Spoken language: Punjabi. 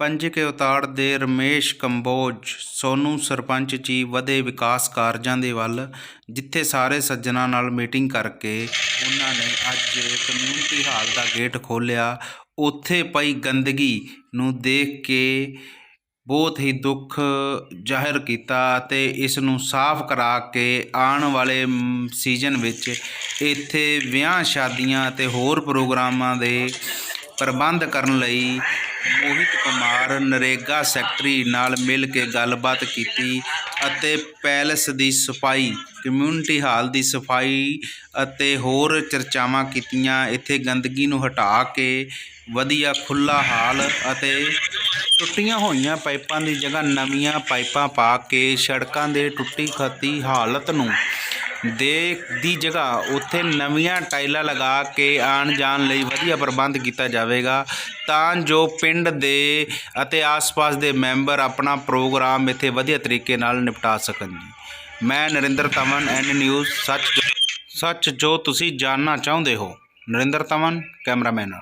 ਪੰਜ ਕੇ ਉਤਾੜ ਦੇ ਰਮੇਸ਼ ਕੰਬੋਜ, ਸੋਨੂ ਸਰਪੰਚ ਜੀ ਵਧੇ ਵਿਕਾਸ ਕਾਰਜਾਂ ਦੇ ਵੱਲ, ਜਿੱਥੇ ਸਾਰੇ ਸੱਜਣਾ ਨਾਲ ਮੀਟਿੰਗ ਕਰਕੇ ਉਹਨਾਂ ਨੇ ਅੱਜ ਕਮਿਊਨਿਟੀ ਹਾਲ ਦਾ ਗੇਟ ਖੋਲ੍ਹਿਆ। ਉੱਥੇ ਪਈ ਗੰਦਗੀ ਨੂੰ ਦੇਖ ਕੇ ਬਹੁਤ ਹੀ ਦੁੱਖ ਜ਼ਾਹਿਰ ਕੀਤਾ ਅਤੇ ਇਸ ਨੂੰ ਸਾਫ਼ ਕਰਾ ਕੇ ਆਉਣ ਵਾਲੇ ਸੀਜ਼ਨ ਵਿੱਚ ਇੱਥੇ ਵਿਆਹ ਸ਼ਾਦੀਆਂ ਅਤੇ ਹੋਰ ਪ੍ਰੋਗਰਾਮਾਂ ਦੇ ਪ੍ਰਬੰਧ ਕਰਨ ਲਈ ਮੋਹਿਤ ਕੁਮਾਰ ਨਰੇਗਾ ਸੈਕਟਰੀ ਨਾਲ ਮਿਲ ਕੇ ਗੱਲਬਾਤ ਕੀਤੀ ਅਤੇ ਪੈਲਸ ਦੀ ਸਫ਼ਾਈ, ਕਮਿਊਨਿਟੀ ਹਾਲ ਦੀ ਸਫ਼ਾਈ ਅਤੇ ਹੋਰ ਚਰਚਾਵਾਂ ਕੀਤੀਆਂ। ਇੱਥੇ ਗੰਦਗੀ ਨੂੰ ਹਟਾ ਕੇ ਵਧੀਆ ਖੁੱਲਾ ਹਾਲ ਅਤੇ ਟੁੱਟੀਆਂ ਹੋਈਆਂ ਪਾਈਪਾਂ ਦੀ ਜਗ੍ਹਾ ਨਵੀਆਂ ਪਾਈਪਾਂ ਪਾ ਕੇ ਸੜਕਾਂ ਦੇ ਟੁੱਟੀ ਖੱਤੀ ਹਾਲਤ ਨੂੰ ਦੇ ਦੀ ਜਗ੍ਹਾ ਉੱਥੇ ਨਵੀਆਂ ਟਾਈਲਾਂ ਲਗਾ ਕੇ ਆਣ ਜਾਣ ਲਈ ਵਧੀਆ ਪ੍ਰਬੰਧ ਕੀਤਾ ਜਾਵੇਗਾ। ਤਾਂ ਜੋ ਪਿੰਡ ਦੇ ਅਤੇ ਆਸ-ਪਾਸ ਦੇ ਮੈਂਬਰ ਆਪਣਾ ਪ੍ਰੋਗਰਾਮ ਇੱਥੇ ਵਧੀਆ ਤਰੀਕੇ ਨਾਲ ਨਿਪਟਾ ਸਕਣ ਜੀ। ਮੈਂ ਨਰਿੰਦਰ ਤਮਨ ਐਂਡ ਨਿਊਜ਼, ਸੱਚ ਜੋ- ਸੱਚ ਜੋ ਤੁਸੀਂ ਜਾਣਨਾ ਚਾਹੁੰਦੇ ਹੋ। ਨਰਿੰਦਰ ਤਮਨ ਕੈਮਰਾਮੈਨ ਨਾਲ।